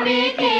Kali Ki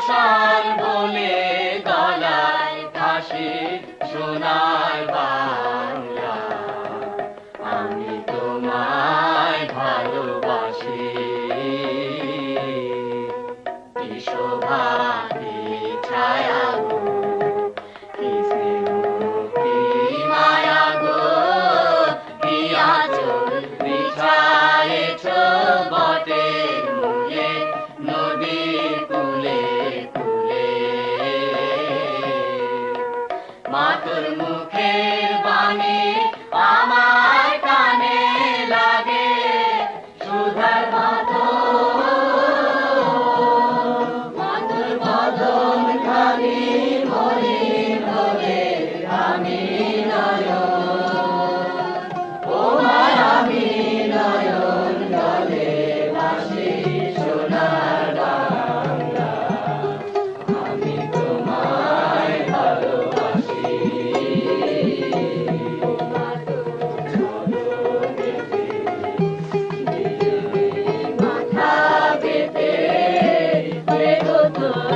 সর্বনা কর্ম Oh.